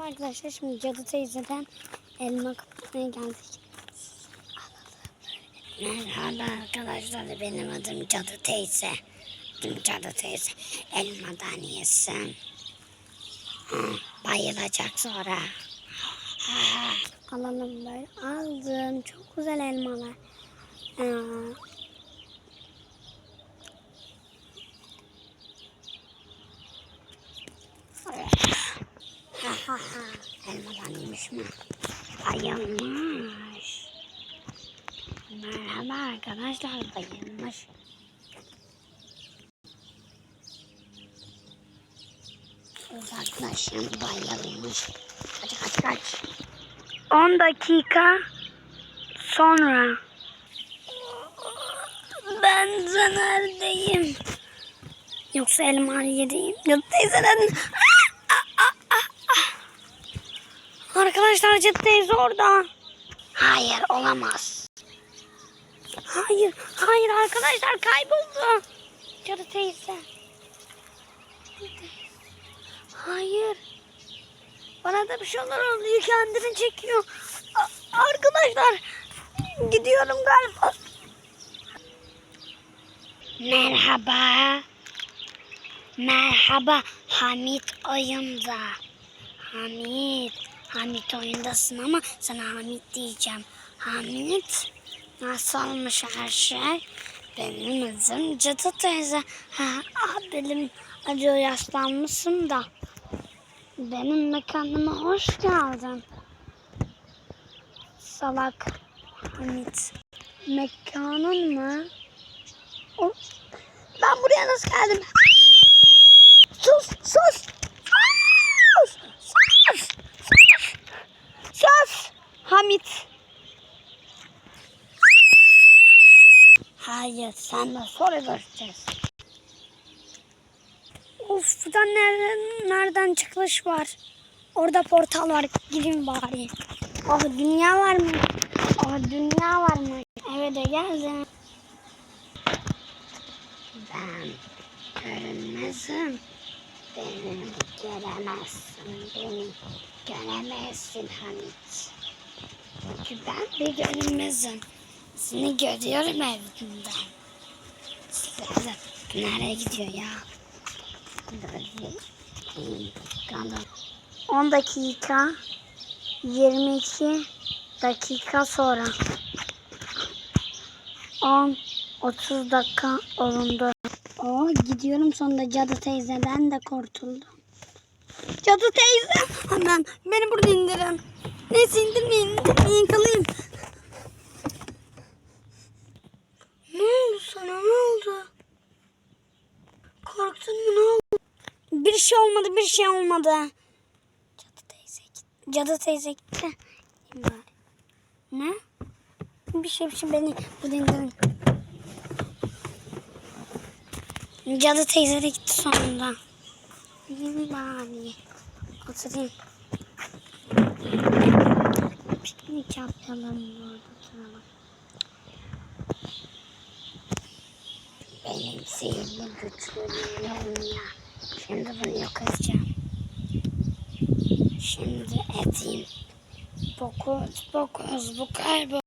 Merhaba arkadaşlar şimdi Cadı teyzeden elma kapatmaya geldik. Merhaba arkadaşlar benim adım Cadı teyze. Adım Cadı teyze. Elmadan yesin. Bayılacak sonra. Alalım böyle. Aldım. Çok güzel elmalar Ha ha ha. Mi? Bayılmış. Merhaba arkadaşlar bayılmış. Uzaklaşın bayılmış. Kaç kaç kaç. 10 dakika sonra. Ben de neredeyim? Yoksa elma yediğim. Yok teyzeden. Arkadaşlar teyze orada. Hayır olamaz. Hayır, hayır arkadaşlar kayboldu. Cadı teyze. Hayır. Bana da bir şeyler oluyor kendini çekiyor. A- arkadaşlar gidiyorum galiba. Merhaba. Merhaba Hamit oyunda. Hamit. Hamit oyundasın ama sana Hamit diyeceğim. Hamit nasıl olmuş her şey? Benim adım Cadı teyze. Ha, ah, benim acıyor yaşlanmışım da. Benim mekanıma hoş geldin. Salak Hamit. Mekanın mı? O- Ben buraya nasıl geldim? Sus. Sus. Sus. Sus. Sus. Hamit. Hayır sen de sonra göreceğiz. Of buradan nereden, nereden çıkış var? Orada portal var. Gidin bari. Oh dünya var mı? Oh dünya var mı? Evet de geldim. Ben görünmezim. Beni göremezsin. Beni göremezsin Hamit. Çünkü ben bir görünmezim. Seni görüyorum evimden. Sizler nereye gidiyor ya? 10 dakika 22 dakika sonra 10 30 dakika olundu. Oh gidiyorum sonunda cadı teyzeden de kurtuldum. Cadı teyze hemen beni burada indirin. Neyse indirmeyin indirmeyin kalayım. Ne oldu sana ne oldu? Korktun mu ne oldu? Bir şey olmadı bir şey olmadı. Cadı teyze gitti. Cadı teyze gitti. Ne? Bir şey bir şey beni burada indirin. Cadı teyze de gitti sonunda. İn bari. Oturayım. Piknik yapalım burada oturalım. Benim sihirli güçlerim ya. Şimdi bunu yok edeceğim. Şimdi edeyim. Bokus bokus bu kaybol.